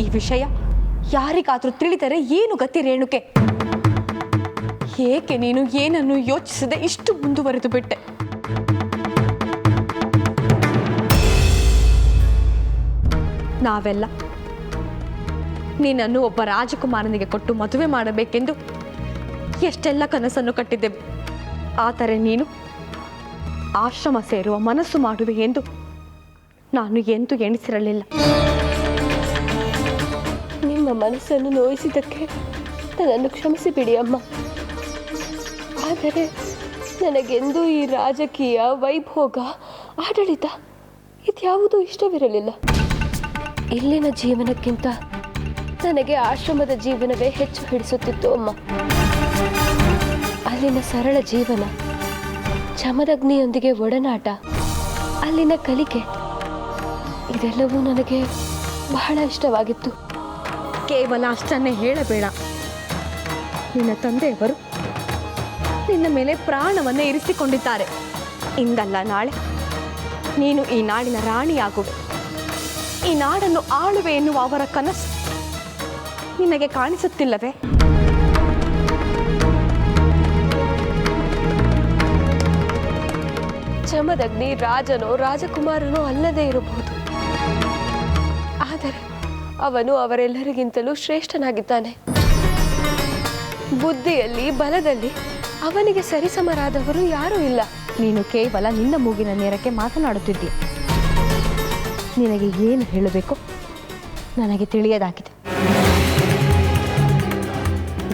ಈ ವಿಷಯ ಯಾರಿಗಾದ್ರೂ ತಿಳಿದರೆ ಏನು ಗತಿ ರೇಣುಕೆ? ಏಕೆ ನೀನು ಏನನ್ನು ಯೋಚಿಸದೆ ಇಷ್ಟು ಮುಂದುವರೆದು ಬಿಟ್ಟೆ? ನಾವೆಲ್ಲ ನಿನ್ನನ್ನು ಒಬ್ಬ ರಾಜಕುಮಾರನಿಗೆ ಕೊಟ್ಟು ಮದುವೆ ಮಾಡಬೇಕೆಂದು ಎಷ್ಟೆಲ್ಲ ಕನಸನ್ನು ಕಟ್ಟಿದ್ದೆವು. ಆದರೆ ನೀನು ಆಶ್ರಮ ಸೇರುವ ಮನಸ್ಸು ಮಾಡುವೆ ಎಂದು ನಾನು ಎಂದೂ ಎಣಿಸಿರಲಿಲ್ಲ. ನಿಮ್ಮ ಮನಸ್ಸನ್ನು ನೋಯಿಸಿದ್ದಕ್ಕೆ ನನ್ನನ್ನು ಕ್ಷಮಿಸಿಬಿಡಿ, ಅಮ್ಮ. ಆದರೆ ನನಗೆಂದೂ ಈ ರಾಜಕೀಯ, ವೈಭೋಗ, ಆಡಳಿತ ಇದ್ಯಾವುದೂ ಇಷ್ಟವಿರಲಿಲ್ಲ. ಇಲ್ಲಿನ ಜೀವನಕ್ಕಿಂತ ನನಗೆ ಆಶ್ರಮದ ಜೀವನವೇ ಹೆಚ್ಚು ಹಿಡಿಸುತ್ತಿತ್ತು, ಅಮ್ಮ. ಅಲ್ಲಿನ ಸರಳ ಜೀವನ, ಚಮದಗ್ನಿಯೊಂದಿಗೆ ಒಡನಾಟ, ಅಲ್ಲಿನ ಕಲಿಕೆ, ಇದೆಲ್ಲವೂ ನನಗೆ ಬಹಳ ಇಷ್ಟವಾಗಿತ್ತು. ಕೇವಲ ಅಷ್ಟನ್ನೇ ಹೇಳಬೇಡ. ನಿನ್ನ ತಂದೆಯವರು ನಿನ್ನ ಮೇಲೆ ಪ್ರಾಣವನ್ನೇ ಇರಿಸಿಕೊಂಡಿದ್ದಾರೆ. ಇಂದಲ್ಲ ನಾಳೆ ನೀನು ಈ ನಾಡಿನ ರಾಣಿಯಾಗುವೆ ಈ ನಾಡನ್ನು ಆಳುವೆ ಎನ್ನುವ ಅವರ ಕನಸು ನಿನಗೆ ಕಾಣಿಸುತ್ತಿಲ್ಲವೇ? ಚಮದಗ್ನಿ ರಾಜನೋ ರಾಜಕುಮಾರನೋ ಅಲ್ಲದೇ ಇರಬಹುದು. ಆದರೆ ಅವನು ಅವರೆಲ್ಲರಿಗಿಂತಲೂ ಶ್ರೇಷ್ಠನಾಗಿದ್ದಾನೆ. ಬುದ್ಧಿಯಲ್ಲಿ, ಬಲದಲ್ಲಿ ಅವನಿಗೆ ಸರಿಸಮರಾದವರು ಯಾರೂ ಇಲ್ಲ. ನೀನು ಕೇವಲ ನಿನ್ನ ಮೂಗಿನ ನೇರಕ್ಕೆ ಮಾತನಾಡುತ್ತಿದ್ದೀಯ ನಿನಗೆ ಏನು ಹೇಳಬೇಕು? ನನಗೆ ತಿಳಿಯದಾಗಿದೆ.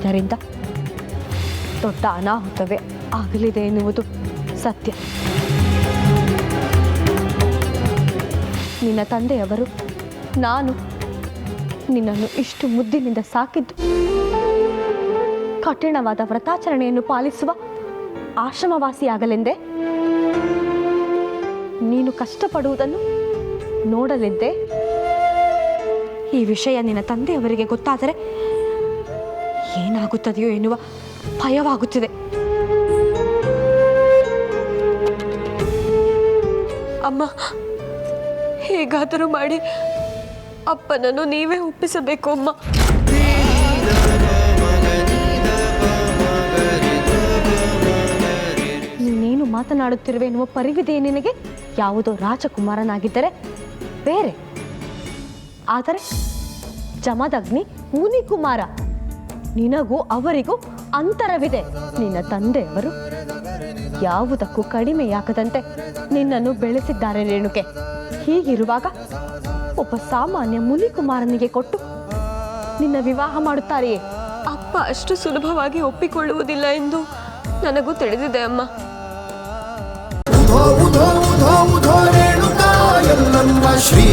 ಇದರಿಂದ ದೊಡ್ಡ ಅನಾಹುತವೇ ಆಗಲಿದೆ ಎನ್ನುವುದು ಸತ್ಯ. ನಿನ್ನ ತಂದೆಯವರು, ನಾನು ನಿನ್ನನ್ನು ಇಷ್ಟು ಮುದ್ದಿನಿಂದ ಸಾಕಿದ್ದು. ಕಠಿಣವಾದ ವ್ರತಾಚರಣೆಯನ್ನು ಪಾಲಿಸುವ ಆಶ್ರಮವಾಸಿಯಾಗಲೆಂದೇ. ನೀನು ಕಷ್ಟಪಡುವುದನ್ನು ನೋಡಲೆಂದೆ. ಈ ವಿಷಯ ನಿನ್ನ ತಂದೆಯವರಿಗೆ ಗೊತ್ತಾದರೆ ಏನಾಗುತ್ತದೆಯೋ ಎನ್ನುವ ಭಯವಾಗುತ್ತಿದೆ. ಅಮ್ಮ, ಹೇಗಾದರೂ ಮಾಡಿ ಅಪ್ಪನನ್ನು ನೀವೇ ಒಪ್ಪಿಸಬೇಕು, ಅಮ್ಮ. ನೀನು ಮಾತನಾಡುತ್ತಿರುವೆ ಎನ್ನುವ ಪರಿವಿದೆ ನಿನಗೆ? ಯಾವುದೋ ರಾಜಕುಮಾರನಾಗಿದ್ದರೆ ಬೇರೆ. ಆದರೆ ಜಮದಗ್ನಿ ಮುನಿಕುಮಾರ, ನಿನಗೂ ಅವರಿಗೂ ಅಂತರವಿದೆ. ನಿನ್ನ ತಂದೆಯವರು ಯಾವುದಕ್ಕೂ ಕಡಿಮೆಯಾಗದಂತೆ ನಿನ್ನನ್ನು ಬೆಳೆಸಿದ್ದಾರೆ ರೇಣುಕೆ. ಹೀಗಿರುವಾಗ ಒಬ್ಬ ಸಾಮಾನ್ಯ ಮುನಿ ಕುಮಾರನಿಗೆ ಕೊಟ್ಟು ನಿನ್ನ ವಿವಾಹ ಮಾಡುತ್ತಾರೆಯೇ? ಅಪ್ಪ ಅಷ್ಟು ಸುಲಭವಾಗಿ ಒಪ್ಪಿಕೊಳ್ಳುವುದಿಲ್ಲ ಎಂದು ನನಗೂ ತಿಳಿದಿದೆ ಅಮ್ಮ. ಶ್ರೀ